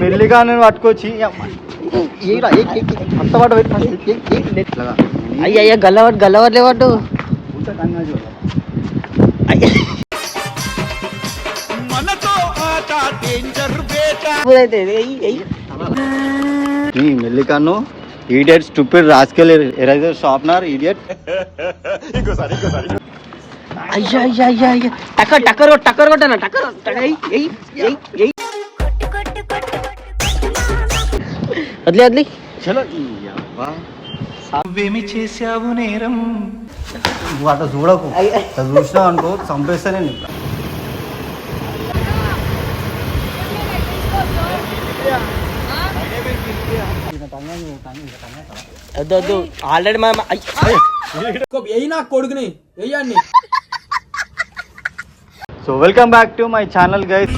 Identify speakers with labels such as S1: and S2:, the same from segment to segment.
S1: మెల్లిగా నేను పట్టుకొచ్చి ఏరా అంత పాట పెట్టి first ఏ- ఏ- ఏ- ఇట్లాగా.
S2: అయ్య అయ్య గల్లవాడు గల్లవాడు లేవాడు
S1: కూర్చో, టంగా చూడు.
S2: అయితే
S1: ఈ మెల్లికాను idiot stupid rascal eraser sharpener idiot
S2: అయ్యా అయ్యా అయ్యా అయ్యా. టక్కర్ టక్కర్ కొట్టు, టక్కర్ కొట్టనా టక్కర్ వదిలే వదిలే
S1: చలో ఈ అబ్బా.
S3: నువ్వేమి చేశావు నేరం
S1: నువ్వు అట్లా చూడకు అట్లా చూసినావు అనుకో చంపేస్తా నేను ఇంకా.
S2: వద్దు వద్దు ఆల్రెడీ మా అయ్య
S3: కొడుకుని వెయ్యండి
S1: so welcome back to my channel guys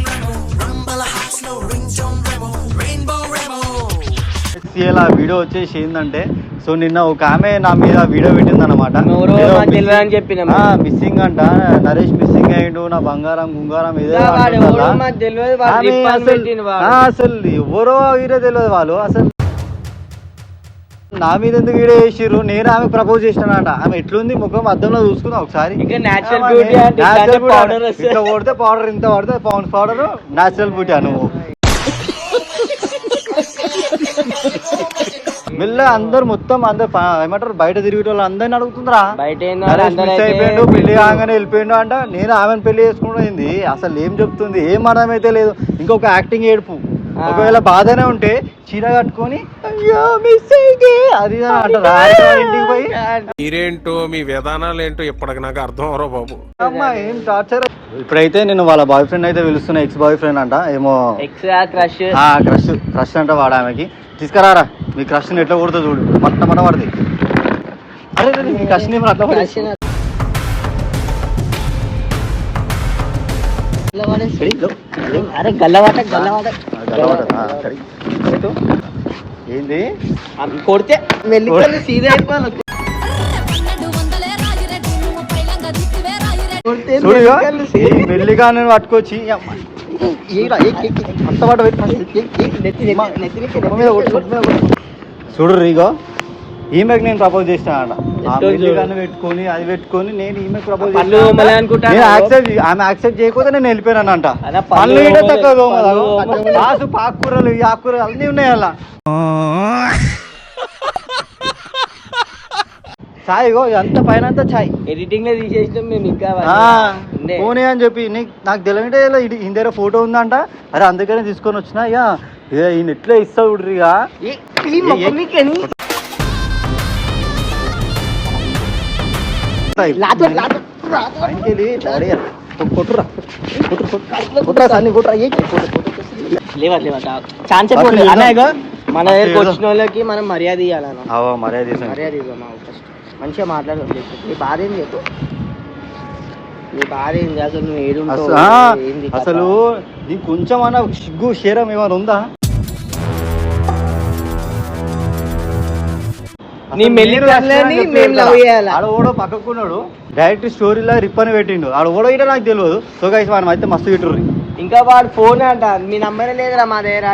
S1: ఇలా వీడియో వచ్చేసి ఏంటంటే సో నిన్న ఒక ఆమె నా మీద వీడియో పెట్టింది అనమాట
S2: ఎవరో మాకు తెలియదు అని చెప్పినాము.
S1: మిస్సింగ్ అంట. నరేష్ మిస్సింగ్ అయ్యిండు నా బంగారం గుంగారం అసలు- ఎవరో వీరే తెలియదు వాళ్ళు. అసలు నా మీద ఎందుకు వీడియో చేసిర్రు? నేను ఆమె ప్రపోజ్ చేసినానంట. ఆమె ఎట్లుంది ముఖం అద్దంలో చూసుకుందాం ఒకసారి. ఇట్లా కొడితే పౌడర్ ఇంత పడితే పౌండ్స్ పౌడర్ న్యాచురల్ బ్యూటీ నువ్వు మెల్ల అందరు మొత్తం అందరు ఏమంటారు? బయట తిరిగే వాళ్ళు అందరిని అడుగుతుందిరా.
S2: బయట
S1: అయిపోయిండు పెళ్ళి కాగానే వెళ్ళిపోయిండు అంట. నేను ఆమెను పెళ్ళి చేసుకున్నది అసలు ఏం చెప్తుంది? ఏం అర్థమైతే లేదు. ఇంకొక యాక్టింగ్ ఏడుపు. ఒకవేళ బాధనే ఉంటే చీర కట్టుకొని అయ్యో మిస్ అయితే అది అంటారు. ఇంటికి పోయి
S4: మీరేంటో మీ విధానాలు ఏంటో ఇప్పటికి నాకు అర్థం అవరో బాబు.
S1: అమ్మా ఏం టార్చర్ ఇప్పుడైతే నేను వాళ్ళ బాయ్ ఫ్రెండ్ అయితే పిలుస్తున్నా ఎక్స్ బాయ్ ఫ్రెండ్ అంట ఏమో
S2: ఎక్స్ క్రష్
S1: ఆ క్రష్ క్రష్ అంట వాడు ఆమెకి. తీసుకురారా మీ క్రష్ని ఎట్లా కొడుతుంది చూడు. మట్ట మట్ట పడుతుంది అరే మీ క్రష్ని ఏమో అట్లా
S2: అరే గల్లవాట గల్లవాట
S1: ఏంది
S2: కొడితే వెళ్ళి సీదా అయిపోవాలి
S1: మెల్లిగా నేను పట్టుకొచ్చి అంత పాట చూడు రీగో. ఈమెకి నేను ప్రపోజ్ చేసిన ఆ
S2: ఎట్టో చూడు.
S1: మెల్లిగాన్ని పెట్టుకొని అది పెట్టుకొని నేను ఈమె ప్రపోజ్. నేను యాక్సెప్ట్ ఆమె యాక్సెప్ట్ చేయకపోతే నేను వెళ్ళిపోయాను అంట
S2: పళ్ళు.
S1: లాసు పాకుకూరలు ఈ ఆకుకూరలు అన్నీ ఉన్నాయి అలా. చాయ్ ఇగో అంత పైన అంతా చాయ్.
S2: ఎడిటింగ్లో తీసేసినాం మేము ఇంకా.
S1: పోనీ అని చెప్పి నీకు నాకు తెలియటే ఈయన దగ్గర ఫోటో ఉందంట. అరే అందుకనే తీసుకొని వచ్చినా ఇక ఈయన ఎట్లా ఇస్తావు ఇక కొట్టురా. కొట్టురా. కొట్టురా
S2: ఛాన్స్ మన దగ్గరకు వచ్చిన వాళ్ళకి మనం మర్యాద ఇవ్వాలన్న
S1: మర్యాద
S2: మర్యాద ఇవ్వమా ఫస్ట్. మంచిగా మాట్లాడు నీ బాధ ఏం చెప్పు. నీ బాధ ఏంది? అసలు నువ్వు కథ?
S1: అసలు నీకు కొంచెం అన్న సిగ్గు శరం ఏమైనా ఉందా?
S2: నీ
S1: అని
S2: మేము లవ్ చేయాలా?
S1: ఆడ ఓడో పక్కకున్నాడు డైరెక్ట్ స్టోరీలో రిప్పని పెట్టిండు. ఆడ ఓడో ఇట నాకు తెలియదు. సో గైస్ మనం అయితే మస్తు ఇటుర్రి
S2: ఇంకా వాడు ఫోన్ అంట మీ నంబర్ లేదురా మా దగ్గర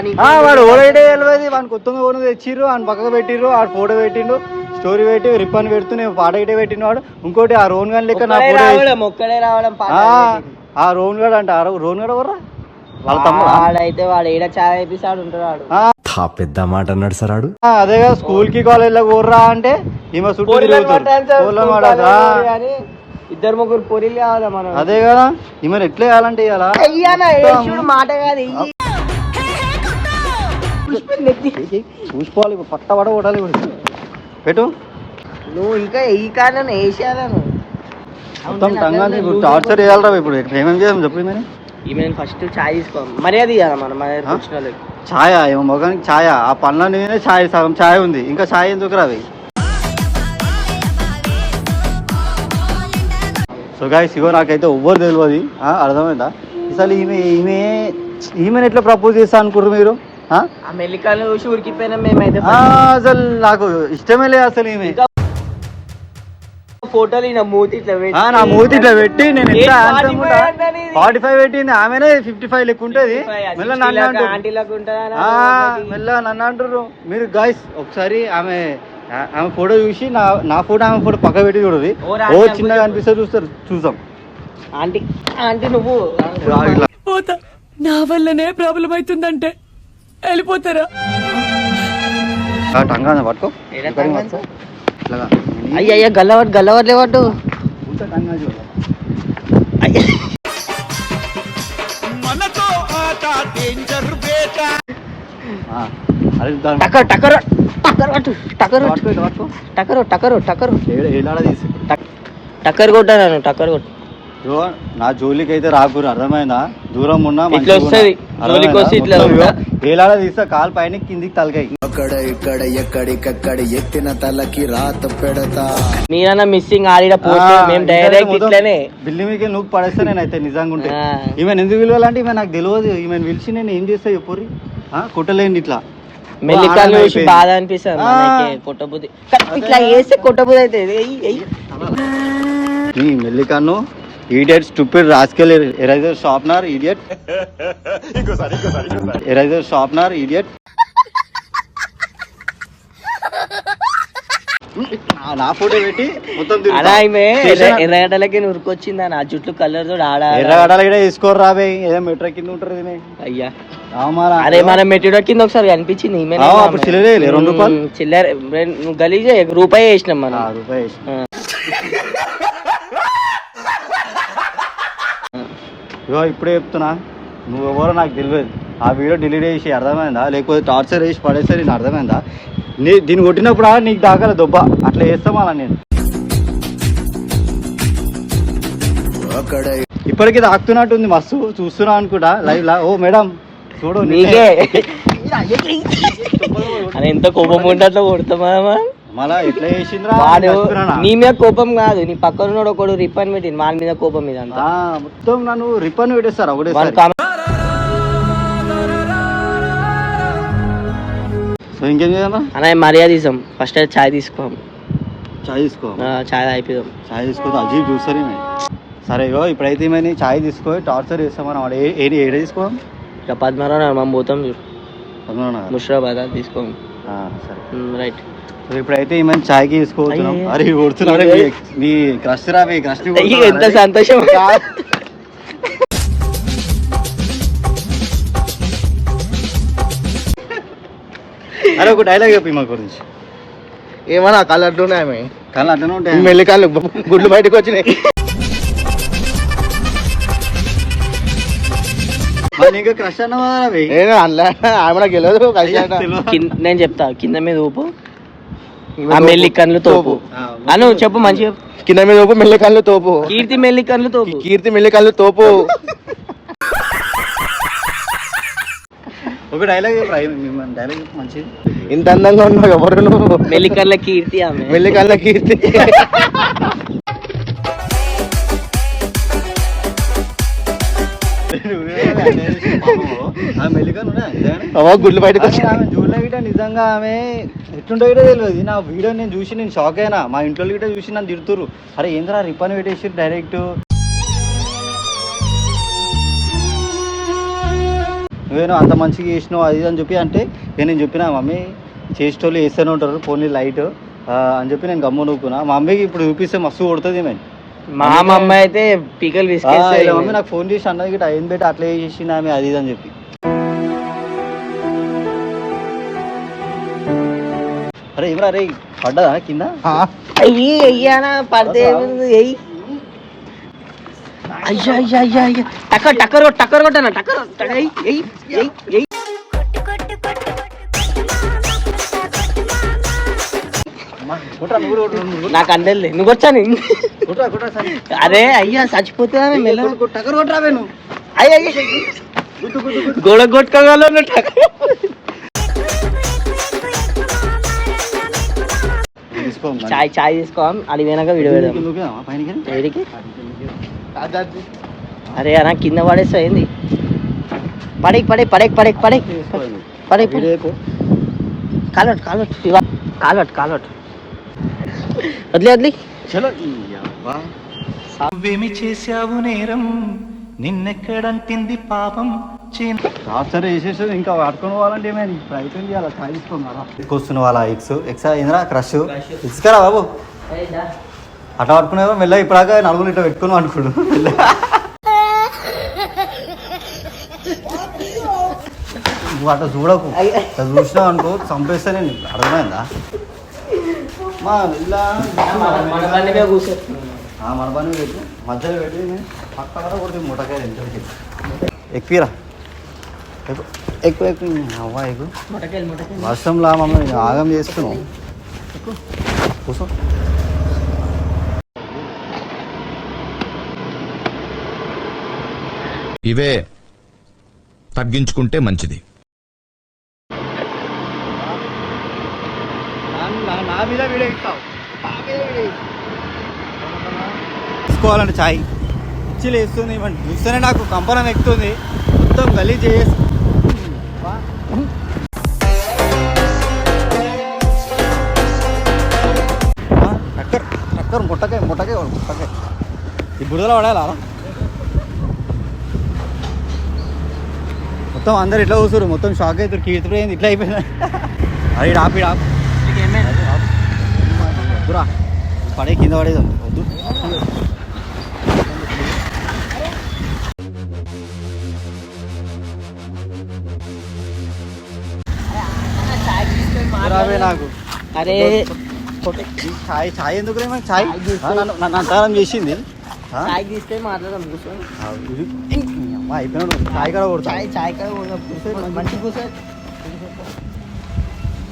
S1: వాడు ఓడైతే తెలియదు. వాడిని కొత్తగా ఓను తెచ్చిర్రు ఆయన పక్కకు పెట్టిర్రు ఆడ ఫోటో పెట్టిండు స్టోరీ పెట్టి రిప్పన్ పెడుతూ నేను పాట ఇటే పెట్టిన వాడు. ఇంకోటి ఆ రోన్ గాని లెక్క నా ఫోటో
S2: రావడం ఒక్కడే రావడం
S1: ఆ, రోన్ గడ్ అంట రోన్ గడ్ ఎవర్రా వాళ్ళ తమ్ముడు?
S2: వాడైతే వాడు ఏడ చాలా ఎపిసోడ్ ఉంటాడు వాడు.
S4: పెద్ద మాట అన్నాడు సరాడు
S1: అదే కదా స్కూల్కి కాలేజ్లో కూర్రా అంటే ఈమె చుట్టూ
S2: సార్, ఇద్దరు ముగ్గురు పొరిలు కావాలా మనం?
S1: అదే కదా ఈమె ఎట్లా చేయాలంటే
S2: చూడు మాట కాదు.
S1: చూసుకోవాలి పట్ట పడ కొట్టాలి. పెట్టు.
S2: నువ్వు ఇంకా ఎయ్యి కానీ వేసేయాలను
S1: మొత్తం టంగా టార్చర్ చేయాలరా ఇప్పుడు. ఏమేం చేయాలి చెప్పు మరి
S2: ఈమె ఫస్ట్ ఛాయ్ తీసుకో మర్యాద ఇవ్వాలి మనం మన? వచ్చిన వాళ్ళకి
S1: ఛాయ? ఏమో మొగానికి ఛాయ? ఆ పనుల మీదనే ఛాయ్ సగం ఛాయ్ ఉంది. ఇంకా ఛాయ్ ఎందుకు రావి సో గాయస్ ఇగో నాకైతే ఎవ్వరు తెలియదు ఆ, అర్థమైందా? అసలు ఈమె ఈమె ఈమెను ఎట్లా ప్రపోజ్ చేస్తా అనుకుంటారు మీరు? ఆ?
S2: ఆ మెల్లికాయలు చూసి ఉరికిపోయినా మేమైతే
S1: ఆ, అసలు నాకు ఇష్టమే లేదు అసలు ఈమె.
S2: ఫోటోలు ఈయన మూతి ఇట్లా పెట్టి.
S1: ఆ, నా మూతి ఇట్లా పెట్టి నేను
S2: ఏ
S1: ఎట్లా
S2: 45 ఏంటని ఇది?
S1: ఫార్టీ ఫైవ్ పెట్టింది ఆమెనే ఫిఫ్టీ ఫైవ్ లెక్క ఉంటది. మెల్ల నన్ను అంటారు.
S2: ఆంటీలకు ఉంటుందా
S1: ఆ, మెల్ల నన్ను అంటారు. మీరు గాయస్ ఒకసారి ఆమె ఆ- ఆమె ఫోటో చూసి నా నా ఫోటో ఆమె ఫోటో పక్క పెట్టి చూడదు
S2: ఓ
S1: చిన్నగా అనిపిస్తే చూస్తారు చూసాం
S2: ఆంటీ ఆంటీ నువ్వు
S1: ఇట్లా
S5: పోతా. నా వల్లనే ప్రాబ్లం అవుతుందంటే. వెళ్ళిపోతారా?
S1: ఆ టంగా పట్టుకో.
S2: టంగా.
S1: ఇట్లాగా.
S2: అయ్య అయ్య గల్లవట్ గల్లవట్ లేవట్టు
S1: ఇంత టంగా చూడు. ఆ, అరే దాన్ని
S2: టకర్ టకర్ టకర్ పట్టు టకర్ టకరు టకరు టకరు.
S1: ఏడ- ఏలాడ తీసి.
S2: టక్కర్ కొట్టాను టక్కర్ కొట్టు.
S1: నా జోలికి అయితే రాకూరు అర్థమైందా? దూరం ఉన్నా
S2: ఇట్లా. వస్తది. జోలికి వస్తే
S1: ఏలాడ తీస్తా కాలు పైన కిందికి తలకాయి.
S6: అక్కడ ఇక్కడ ఎక్కడికక్కడ ఎత్తిన తలకి రాత పెడతా.
S2: మీరన్నా మిస్సింగ్ ఆడిన పోస్ట్
S1: ఆ,
S2: మేము డైరెక్ట్ ఇట్లనే.
S1: మీకు నువ్వు పడేస్తే నేనైతే నిజంగా ఉంటే. ఈమె ఎందుకు పిలవాలంటే ఈమె నాకు తెలియదు. ఈమె పిలిచి నేను ఏం చేస్తా చెప్పుర్రి ఆ, కుట్టలేండి ఇట్లా.
S2: చూసి
S1: అయిపోయింది.
S2: బాధ అనిపిస్తుంది కొట్టబుద్ధి. ఇట్లా వేస్తే కొట్టబుద్ధి అయితే
S1: నీ మెల్లికన్ను idiot stupid rascal eraser sharpener idiot eraser sharpener idiot నా ఫోటో పెట్టి మొత్తం.
S2: అలా
S1: చేసేనా?
S2: ఎర్రగడ్డలకి నురికొచ్చింది ఆ జుట్లు కలర్ తోడు ఆడ
S1: ఎర్రగడ్డలు కూడా తీసుకోరు రాబే ఏదో మెట్రో కింద ఉంటారు
S2: అయ్యా. అరే మన మెటీరియల్ కింద ఒకసారి కనిపించింది ఆమె.
S1: అప్పుడు చిల్లరే రెండు రూపాయలు?
S2: చిల్లర గలీజే రూపాయి వేసినాం మనం
S1: ఆ, రూపాయి వేసి.
S2: ఆ.
S1: ఇగో ఇప్పుడే చెప్తున్నా నువ్వు ఎవరో నాకు తెలియదు. ఆ వీడియో డిలీట్ చేసి అర్థమైందా? లేకపోతే టార్చర్ వేసి పడేస్తే నేను అర్థమైందా? నీ దీన్ని కొట్టినప్పుడు నీకు దాకా దొబ్బ. అట్లా చేస్తాం నేను. ఇప్పటికీ తాకుతున్నట్టుంది మస్తు. చూస్తున్నా అనుకుంటా లైవ్ లా ఓ మేడం చూడు
S2: నీకే. ఎంత కోపం ఉంటే అట్లా కొడతామా
S1: మళ్ళా ఎట్లా చేసిందిరా
S2: వాడు? నీ మీద కోపం కాదు నీ పక్కన ఉన్నోడు ఒకడు రిపన్ పెట్టింది వాని మీద కోపం మీద అంతా.
S1: మొత్తం నన్ను రిపన్ పెట్టేస్తారు సో ఇంకేం చేయాలా
S2: మర్యాద ఇస్తాం ఫస్ట్ అయితే చాయ్ తీసుకోం.
S1: చాయ్ తీసుకో.
S2: చాయ్ అయిపోదాం
S1: చాయ్ తీసుకో అజీబ్ చూస్తారు ఈమె. సరే ఇగో ఇప్పుడైతే ఏమైనా చాయ్ తీసుకో టార్చర్ చేస్తామని వాడు. ఏ ఏ- ఏడ తీసుకో?
S2: ఇక పద్మరావు మనం పోతాం చూడు.
S1: పద్మనాభ. నగర్.
S2: ముషరాబాద్ తీసుకోం.
S1: సరే.
S2: రైట్.
S1: సో ఇప్పుడైతే ఏమైనా చాయ్కి తీసుకోవచ్చున్నాం
S2: అయ్యే.
S1: అరే కొడుతున్నాడు
S2: అయ్యే.
S1: నీ క్రష్ రావే క్రష్
S2: ఎంత సంతోషం.
S1: అరే ఒక డైలాగ్ చెప్పి మా గురించి.
S6: ఏమన్నా కళ్ళట్లున్నాయి ఆమె
S1: కళ్ళు అట్లనే ఉంటాయి?
S6: మెల్లి కాళ్ళు గుడ్లు బయటకు వచ్చినాయి.
S1: క్రష్.
S2: కింద నేను చెప్తా కింద మీద ఊపు. ఆ మెల్లి కన్నులు తోపు. అను చెప్పు మంచిగా
S6: కింద మీద తోపు మెల్లి కళ్ళు తోపు.
S2: కీర్తి మెల్లి కన్నులు తోపు.
S6: కీర్తి మెల్లి కళ్ళు తోపు.
S1: ఒక డైలాగ్ డైలాగ్ మంచిది.
S6: ఇంత అందంగా ఉన్నావు ఎవరు నువ్వు?
S2: మెల్లి కన్నుల కీర్తి ఆమె.
S6: మెల్లి కళ్ళ కీర్తి
S1: ఆ మెల్లికన్ ఉన్నాయి నిజంగానే?
S6: అవ్వ గుడ్లు బయటకు
S1: ఆమె గిట్ట నిజంగా ఆమె ఎట్లుంటో గిట్ట తెలియదు నా వీడియో నేను చూసి నేను షాక్ అయినా. మా ఇంట్లో గిట్ట చూసి నన్ను తిడుతురు అరే ఏంద్రా రిపన్ పెట్టేసి డైరెక్ట్ నువ్వేనో అంత మంచిగా చేసినావు అది అని చెప్పి అంటే నేను చెప్పిన మమ్మీ చేసేటోళ్ళు వేస్తూనే ఉంటారు పోనీ లైట్. అని చెప్పి నేను గమ్ము నూకున్నా మా మమ్మీకి ఇప్పుడు చూపిస్తే మస్తు కొడుతుంది మేము
S2: మా మమ్మ అయితే పీకలు
S1: మమ్మీ నాకు ఫోన్ చేసి అన్నది గిట్ట ఏం పెట్టి అట్లా చేసింది ఆమె అది ఇది అని చెప్పి. అరే ఏమరా రే పడ్డదా కింద?
S2: అయ్యి అయ్యానా పడితే అయ్యా అయ్యా అయ్యా అయ్యా. టక్కర్ టక్కర్ టక్కర్ కొట్టనా టక్కర్ నాకు అందలే నువ్వు వచ్చాను. అరే అయ్యా చచ్చిపోతున్నా అయ్యా. గోడ కొట్టుకోగలను
S1: తీసుకో.
S2: చాయ్ చాయ్ తీసుకో అది వెనక వీడియో పెడదాం. అరే అన్న కింద పడేస్తా ఏంది? పడేక్ పడేక్ పడేక్ పడేక్ పడేక్
S1: తీసుకో.
S2: పడేక్
S1: వీడియో అయిపో.
S2: కాలట్ కాలట్ కాలట్ కాలట్ వదిలే వదిలి.
S1: చలో
S3: నువ్వేమి చేశావు నేరం? నిన్నెక్కడంటింది పాపం?
S1: టార్చర్ వేసేసి ఇంకా పట్టుకొని పోవాలంటే ఏమైనా ఇప్పుడు అయిపోయింది అలా చాయ్ తీసుకున్నారా తీసుకొస్తున్న వాళ్ళ ఎక్స్ ఎక్స్ ఏంద్రా క్రష్ ఇసుకరా బాబు? అట్లా పట్టుకునే మెల్ల ఇప్పుడాక నలుగురు ఇట్లా పెట్టుకుని అనుకోడు నువ్వు అట్లా చూడకు. అట్లా చూసినావు అనుకో చంపేస్తా నేను. అర్థమైందా? మా
S2: మన బండి మీద కూర్చో.
S1: ఆ మన పని పెట్టు. మధ్యలో పెట్టి. పక్క కూడా కొడుతుంది ముఠకాయ ఎంతకి ఎక్కువరా. ఎక్కువ ఎక్కువ అవ్వ ఎక్కువ వర్షంలా మమ్మల్ని ఆగం చేస్తున్నావు. ఎక్కువ. కూర్చో.
S7: ఇవే తగ్గించుకుంటే మంచిది.
S1: తీసుకోవాలంటే చాయ్. ఇచ్చి లేస్తుంది ఇవ్వండి. చూస్తేనే నాకు కంపనం ఎక్కుతుంది. మొత్తం గలీజ్ చేసి టక్కర్ టక్కర్ ముట్టకాయ ముట్టకాయ ముట్టకాయ ఈ బుడదలో పడాలా మొత్తం అందరు ఇట్లా కూర్చోరు మొత్తం షాక్ అవుతారు కీర్తిపోయింది ఇట్లా అయిపోయింది అది ఆపి ఆపు వద్దురా పడే కింద పడేది వద్దు రావే నాకు.
S2: అరే.
S1: ఛాయ్ ఛాయ్ ఎందుకు రే ఛాయ్? నన్ను చేసింది?
S2: చాయ్ తీసుకొని మాట్లాడదాం కూర్చో.
S1: ఆ, ఇది- ఈ అమ్మ అయిపోయినాడు. ఛాయ్ కూడా కొడతా.
S2: చాయ్ చాయ్ కదా కూర్చో మంచి కూర్చో.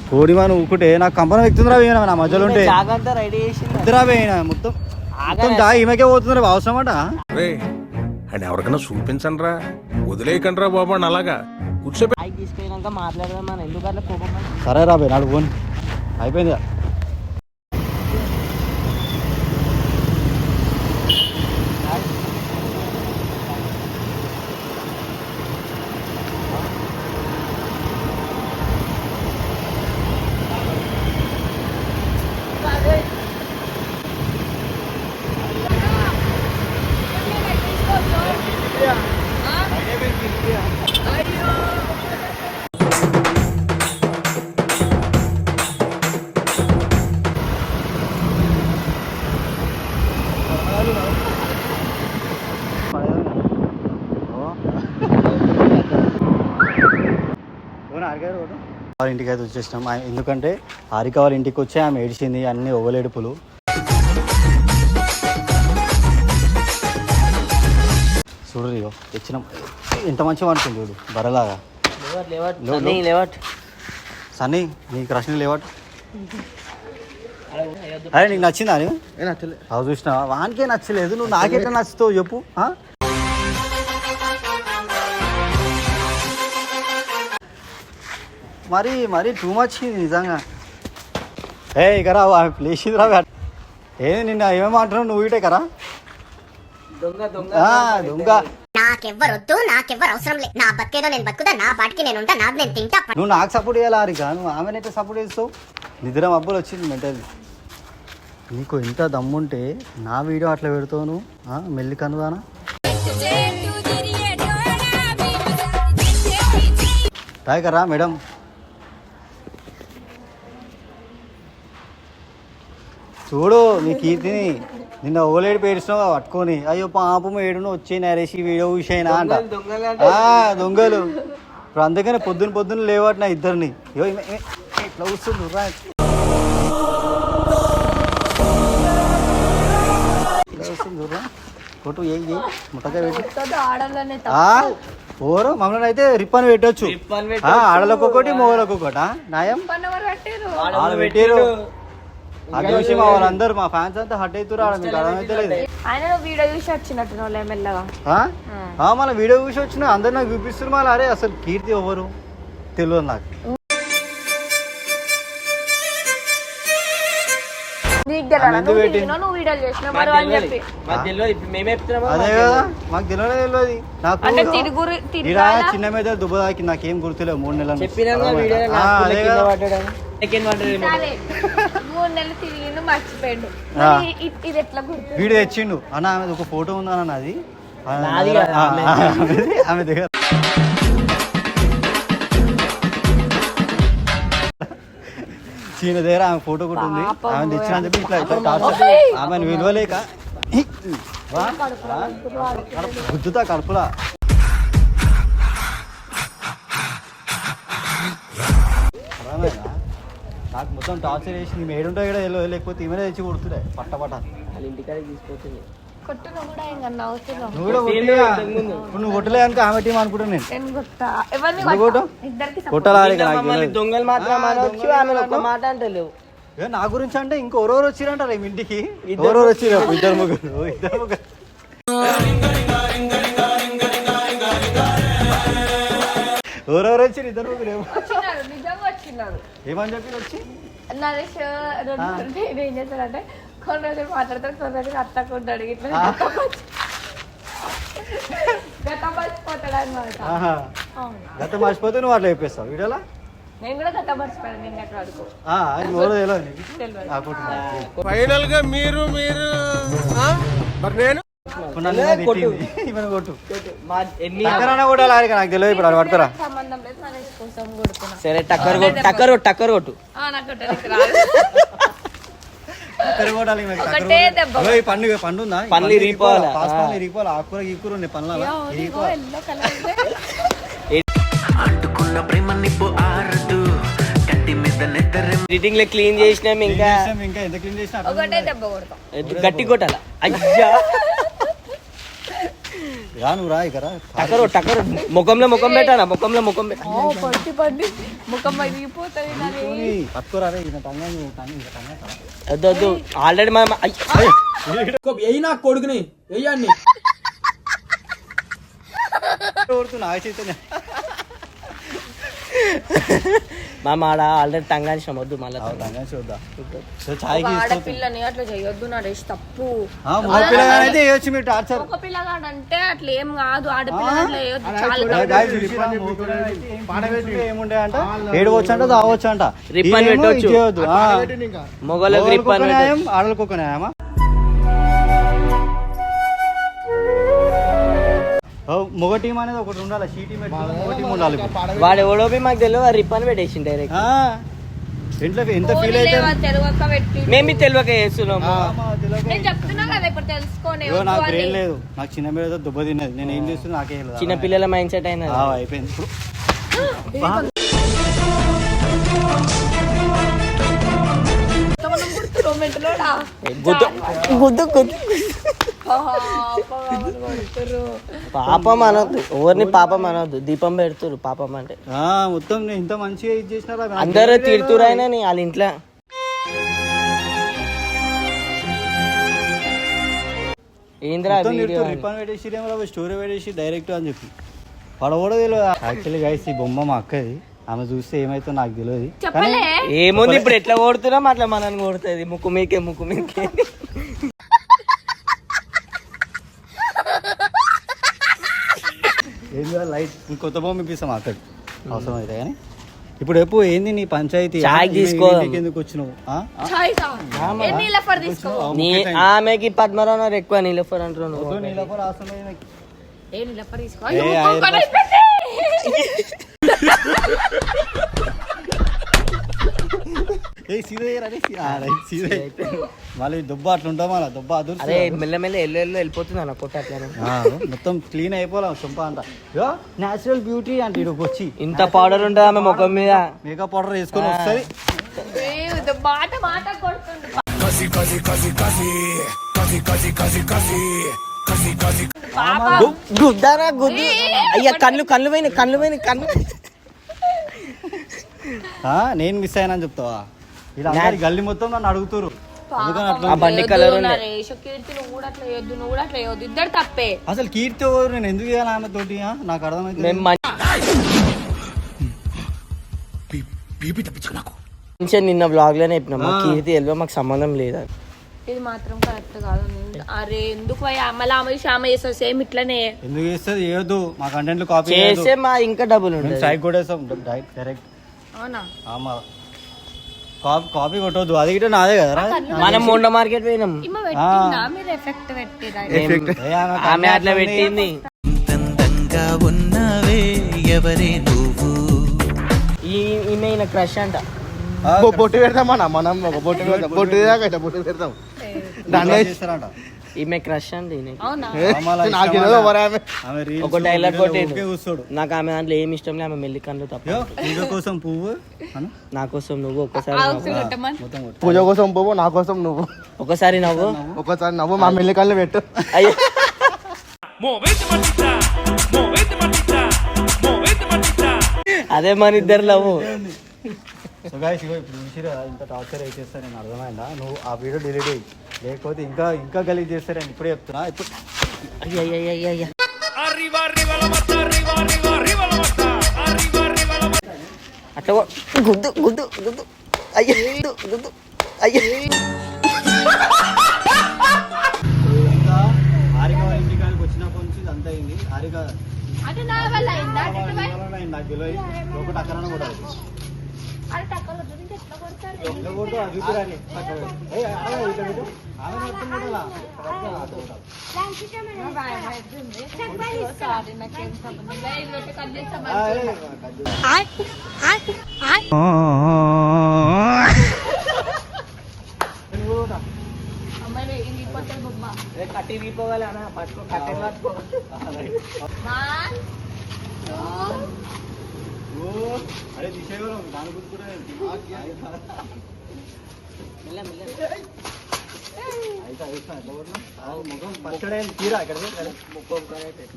S1: కోడి మనం ఊకుంటే నాకు కంపనం ఎక్కుతుందిరా పోయినా నా మధ్యలో ఉంటే. ఇద్దరా పోయినా మొత్తం. మొత్తం ఛాయ్ ఈమెకే పోతుందిరా అవసరం అంట
S4: ఎవరికైనా చూపించండి రా వదిలేయకండి రా బాబు అని అలాగా.
S2: తీసుకున్నాక మాట్లాడదాం మనం ఎందుకు అట్లా కోపం
S1: సరే రాబోయ్ నాడు ఫోన్ అయిపోయింది అయితే వచ్చేసినాం. ఎందుకంటే హారిక వాళ్ళ ఇంటికి వచ్చి ఆమె ఏడిచింది అన్ని ఓవలేడుపులు చూడు ఇగో తెచ్చినాం. ఎంత మంచిగా అనుకుంది చూడు బరలాగా
S2: సన్నీ,
S1: నీకు రష్ణ లేవట? అరే నీకు నచ్చిందా అని అవి చూసినా వానికే నచ్చలేదు. నువ్వు నాకెట్లా నచ్చుతావు చెప్పు మరి మరి టూ మచ్ నిజంగా ఏ ఇకరా ప్లేస్ రా ఏది నిన్న ఏమేమంటున్నావు నువ్వు ఇటే కరా
S2: దొంగ దొంగ
S1: ఆ, దొంగ
S8: నాకెవ్వరొద్దు నాకెవ్వరు అవసరం లే నా బతికేదో నేను బతుకుతా నా పాటికి నేను ఉంటా నాది నేను తింటా
S1: నువ్వు నాకు సపోర్ట్ చేయాలి హారిక నువ్వు ఆమెనైతే సపోర్ట్ చేస్తావు నిద్ర మబ్బులు వచ్చింది మెంటల్ నీకు ఎంత దమ్ముంటే నా వీడియో అట్లా పెడతావు నువ్వు మెల్లి కనుదానా టైగరా మేడం చూడు నీ కీర్తిని నిన్న ఓలేడు పేరుస్తున్నావు పట్టుకొని. అయ్యో పాపం ఏడును వచ్చి నరేసి వీడియో చూసేనా అంట.
S2: దొంగలు,
S1: ఇప్పుడు అందుకనే పొద్దున పొద్దున లేవట నా ఇద్దరిని ఇట్లా కూర్చుండు రా ఇట్లా కూర్చుండు రా కొట్టు ఏ ఏ ముట్టగా పెట్టి. ఆ, ఓరు మమ్మల్ని అయితే రిప్పన్ పెట్టొచ్చు.
S2: రిప్పన్
S1: ఆ, ఆడలకు ఒకటి మొగలకు ఒకటి వాళ్ళు పెట్టారు అది చూసి మా వాళ్ళందరూ మా ఫ్యాన్స్ అంతా హట్ అవుతారు ఆడ మీకు అర్థమైతే లేదు.
S9: ఆయన వీడియో చూసి మెల్లగా?
S1: ఆ, మన వీడియో చూసి వచ్చిన అందరు నాకు చూపిస్తున్నారు మళ్ళీ. అరే అసలు కీర్తి ఎవరు? తెలియదు నాకు.
S2: మాకు తెలియదు.
S1: చిన్న మీద దుబ్బ తాకి నాకేం గుర్తులేదు మూడు నెలల నుంచి.
S9: మూడు నెలలు తిరిగిండు మర్చిపోయాడు
S1: ఆ.
S9: ఇది ఎట్లా గుర్తు
S1: వీడియో తెచ్చిండు అన్న ఆమె ఒక ఫోటో ఉందా అన్న అది ఆ,
S2: నాది
S1: ఆ,
S2: కదా, ఆమె.
S1: ఆ, ఆమెది, ఆమె దగ్గర చీన దగ్గర ఆమె ఫోటో కూడా ఉంది
S9: పాపం
S1: ఆమె తెచ్చిన చెప్పి ఇట్లా ఇట్లా ఆమెను విలువలేక వా, రా, కడుపు గుద్దుతా కడుపులా? నాకు మొత్తం టార్చర్ చేసి నీ మేడుంటా కూడా వెళ్ళదు లేకపోతే ఈమెనే తెచ్చి కొడుతుండే. పట్ట పట్ట.
S2: వాళ్ళ ఇంటికాడికి తీసుకొచ్చింది.
S9: కొట్టును కూడా ఇంకా
S1: నువ్వు కూడా కొట్టిగా. ఇప్పుడు నువ్వు కొట్టలే అనుకో ఆమె టీం అనుకుంటా నేను.
S9: నేను కొట్టా. ఎవరిని
S1: ఎందుకు
S9: కొట్టా?
S1: కొట్టావు?
S9: ఇద్దరికి
S1: కొట్టాలి.
S2: దొంగలు మాత్రం
S1: దొంగలు
S2: ఆమె ఒక్క. మాట అంటలేవు.
S1: ఏ, నా గురించి అంటే ఇంకో ఎవరెవరు వచ్చిరంటారు మీ ఇంటికి? ఎవరెవరు వచ్చిరు ఇద్దరు ముగ్గురు. ఇద్దరు ముగ్గురు. ఎవరెవరు వచ్చిరు ఇద్దరు ముగ్గురు ఏమో. ఏమని చెప్పి వచ్చి?
S9: నరేష్ రెండు రెండు ఏం చేస్తాడంటే కొన్ని రోజులు మాట్లాడతాడు కొన్ని రోజులు అత్తకుంటాడు ఇట్లా
S1: ఆ.
S9: గతం మర్చిపోతాడు అనమాట
S1: ఆహా.
S9: అవును?
S1: గత మర్చిపోతే నువ్వు అట్లా చెప్పేస్తావు వీడియోలా?
S9: నేను కూడా గతం మర్చిపోయాను అడుగు.
S4: ఫైనల్గా మీరు మీరు నేను?
S1: నాకు తెలియదు ఇప్పుడు పట్టుకురా
S9: సంబంధం లేదు. కోసం కొడుతున్నా.
S2: సరే టక్కర్ కొట్టు టక్కర్ కొట్టు టక్కర్ కొట్టు.
S9: ఆ, నాకు కొట్టడానికి రాదు?
S1: టక్కర కొట్టాలి ఈమెకి, టక్కర
S9: ఒకటే
S1: కొట్టాలి.
S9: దెబ్బ.
S1: ఓ, ఈ పండు ఈ పండు ఉందా? ఈ
S2: పండ్లు ఇరిగిపోవాలా?
S1: పాస్. పండ్లు ఇరిగిపోవాలి? ఆకుకూర గీకూర ఉన్నాయి పండ్ల
S9: ఇదిగో ఎల్లో కలర్
S3: అంటుకున్న ప్రేమ నిప్పు ఆరదు. కంటి మీద నెత్తరె.
S2: ఎడిటింగ్లో క్లీన్ చేసినాం ఇంకా.
S1: ఇంకా. ఎంత క్లీన్ చేసినా అట్లా
S9: ఒకటే దెబ్బ కొడతాం.
S2: గట్టి కొట్టాల? అయ్యా.
S1: రా నువ్వు రా ఇక రా.
S2: టక్కర్ కొట్టు, టక్కర్ కొట్టు. ముఖంలో ముఖం పెట్టానా? ముఖంలో ముఖం పెట్ట
S9: పట్టి పట్టి. ముఖం
S1: పోనీ, పట్టుకోరా రే ఈయన టంగా నువ్వు టంగా ఇంకా టంగా కదా.
S2: వద్దు వద్దు. ఆల్రెడీ మా మాడ ఆల్రెడీ టంగానిసిన వద్దు మళ్ళీ.
S9: ఆడపిల్లని అట్లా చేయొద్దు తప్పు. ఒక పిల్లగాడు అంటే అట్లా ఏం కాదు ఆడపిల్ల.
S2: మొగలకు రిప్పన్
S1: ఆడలకు ఒక న్యాయమా? మగ టీం అనేది ఒకటి ఉండాలి షీ టీం మగ టీం ఉండాలి ఇప్పుడు.
S2: వాడు ఎవడో మాకు తెలియదు రిప్పన్ పెట్టేసి డైరెక్ట్
S1: ఆ. ఇంట్లో ఎంత ఫీల్ అయితే
S2: మేము తెలియక చేస్తున్నాము.
S9: నేను చెప్తున్నా కదా ఇప్పుడు తెలుసుకోని
S1: అయ్యో, నాకు బ్రెయిన్ లేదు. నాకు చిన్న మీద దుబ్బ తిన్నది. నేను ఏం చేస్తున్నా నాకే.
S2: చిన్న పిల్లల మైండ్ సెట్ అయినా
S1: ఆ, అయిపోయింది.
S2: గుద్దు గుద్దు గుద్దు. పాపం అనొద్దు. ఎవరిని పాపం అనొద్దు. దీపం పెడుతురు పాపం అంటే.
S1: ఆ, మొత్తం ఇంత మంచిగా ఇది చేసినారా?
S2: అందరూ
S1: తెలియదు.
S2: తిడుతురైనా నీ వాళ్ళ ఇంట్లో. ఏంద్రా వీడియో.
S1: రిప్పన్ పెట్టేసి స్టోరీ పెట్టేసి డైరెక్ట్ అని చెప్పి. పడవడో తెలియదు. యాక్చువల్లీ గైస్ ఈ బొమ్మ మా అక్కది. ఆమె చూస్తే ఏమైతే నాకు తెలియదు.
S2: ఏముంది ఇప్పుడు ఎట్లా కొడుతున్నాం అట్లా మనల్ని కొడుతుంది. ముక్కు మీకే ముక్కు మీకే.
S1: లైట్. కొత్త బొమ్మ ఇప్పిస్తాం అక్కడి అవసరం అయితే కానీ. ఇప్పుడు ఎప్పుడు ఏంది నీ పంచాయతీ?
S2: చాయ్ తీసుకో.
S1: ఎందుకు వచ్చినావు? ఆ?
S9: చాయ్ కా ఎన్ని లఫర్ తీసుకో?
S2: నీ ఆమెకి పద్మరావు ఎక్కువ
S1: వద్దు,
S2: నువ్వు.
S1: నీలోపల అవసరం లేదు నాకు.
S9: ఏ నిలఫర్ తీసుకో
S1: ఏ,
S9: అయ్యో,
S1: ఐదు
S9: ముఖం
S1: రూపాయలు.
S9: పడైపోయింది.
S1: ఏయ్, సీదా చేయరా, అరే, సీ- ఆ, రైట్, సీదా చేయి. మళ్ళీ దుబ్బ అట్లా ఉంటాం మళ్ళీ దుబ్బ అదురు
S2: అరే మెల్లమెల్ల ఎల్లు ఎల్లు వెళ్ళిపోతుంది అన్న కొట్ట
S1: మొత్తం క్లీన్ అయిపోలే సొంప అంట న్యాచురల్ బ్యూటీ అంటే ఇక్కడికి వచ్చి
S2: ఇంత పౌడర్ ఉంటుంది ఆమె ముఖం మీద?
S1: మేకప్ పౌడర్ వేసుకొని వస్తుంది
S9: మాట మాట కొడుతుండు. పాప.
S2: గు- గుద్దారా గుద్దు. అయ్యా కళ్ళు కళ్ళు పోయిన కళ్ళు పోయిన కళ్ళు.
S1: ఆ, నేను మిస్ అయినా చెప్తావా? ఇలా గల్లీ మొత్తం నన్ను అడుగుతారు
S2: బండి కలర్
S9: కూడా కూడా ఇద్దరు తప్పే.
S1: అసలు కీర్తి ఎవరు? నేను ఎందుకు చేయాలి ఆమె తోటి? నాకు అర్థమైతే
S2: మేము మంచిగా నిన్న బ్లాగ్లోనే చెప్పినాం. మా. కీర్తి ఎల్వ మాకు సంబంధం లేదా
S9: ఇది మాత్రం కరెక్ట్ కాదు అరే ఎందుకు అయ్యా మళ్ళీ ఆమె శ్యామ చేస్తావు సేమ్ ఇట్లనే.
S1: ఎందుకు చేస్తుంది? ఏదో మా కంటెంట్ కాపీ
S2: చేస్తే మా ఇంకా డబ్బులు ఉంటుంది.
S1: సైక్ కొట్టేస్తాం. డైరెక్ట్.
S9: అవునా?
S1: ఆమా. కాపీ కాపీ కొట్టవద్దు అది గిట్ట నాదే కదరా
S2: మనం మొండ మార్కెట్ పోయినాం.
S1: ఆమె
S2: అట్లా పెట్టింది.
S3: అందంగా ఉన్నావే ఎవరే నువ్వు?
S2: ఈ ఈమె ఈయన క్రష్ అంట.
S7: బొట్టు పెడతామన్నా మనం ఒక బొట్టు పెడతాం బొట్టు దాకా బొట్టు పెడతాం
S1: చేస్తారంట.
S2: ఈమె క్రష్ అండి
S7: నాకు? ఏదో ఆమె.
S2: ఒక డైలాగ్
S1: కూర్చోడు.
S2: నాకు ఆమె దాంట్లో ఏమి ఇష్టం లేదు ఆమె మెల్లి కళ్ళు తప్ప.
S1: కోసం పువ్వు
S2: నా కోసం నువ్వు
S1: కొట్టు.
S7: పూజ కోసం పోవు నా కోసం నువ్వు.
S2: ఒకసారి నవ్వు.
S7: ఒకసారి నవ్వు. మా మెల్లి కళ్ళు పెట్టు.
S2: అయ్యో. అదే మన ఇద్దరు లవ్
S1: సో గాయస్ ఇగో ఇప్పుడు చూసిరా ఇంత టార్చర్ అయితే నేను అర్థమైందా? నువ్వు ఆ వీడియో డిలీట్ అయ్యి లేకపోతే ఇంకా ఇంకా గలీజ్ చేస్తే చేస్తారని ఇప్పుడే చెప్తున్నా. ఇప్పుడు
S2: అయ్యయ్యయ్యయ్య అట్లా కొ- గుద్దు గుద్దు గుద్దు అయ్యో గుద్దు, గుద్దు అయ్యో
S1: ఇంకా హారిక వాళ్ళ ఇంటికాడికి వచ్చినప్పటి నుంచి అంత అయింది హారిక
S9: అంటే
S1: నాకు ఒకటి అక్కడ కూడా
S9: కొట్టే బొమ్మ
S2: కట్టి తీపోవాలి అన్న పట్టుకో కట్టెలు పట్టుకో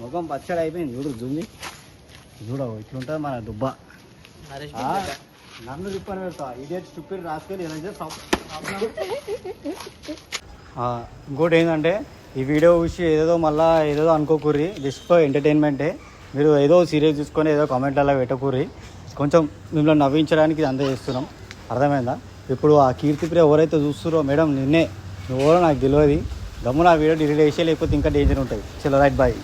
S1: ముఖం పచ్చడి అయిపోయింది. చూడు జుంది చూడవు ఇట్లుంటుంది మన దుబ్బ. నన్ను తిప్పని పెడతా. ఇడియట్ స్టూపిడ్ రాసుకొని ఇంకోటి ఏంటంటే ఈ వీడియో చూసి ఏదో మళ్ళా ఏదో అనుకోకూర్రి. జస్ట్ ఎంటర్టైన్మెంటే. మీరు ఏదో సీరియస్ చూసుకొని ఏదో కామెంట్లలో పెట్టకూర్రి. కొంచెం మిమ్మల్ని నవ్వించడానికి అందజేస్తున్నాం అర్థమైందా? ఇప్పుడు ఆ కీర్తిప్రియ ఎవరైతే చూస్తున్నారో మేడం నిన్నే నువ్వు నాకు తెలియదు గమ్మున ఆ వీడియో డిలీట్ చేసే లేకపోతే ఇంకా డేంజర్ ఉంటుంది. చలో రైట్ బాయ్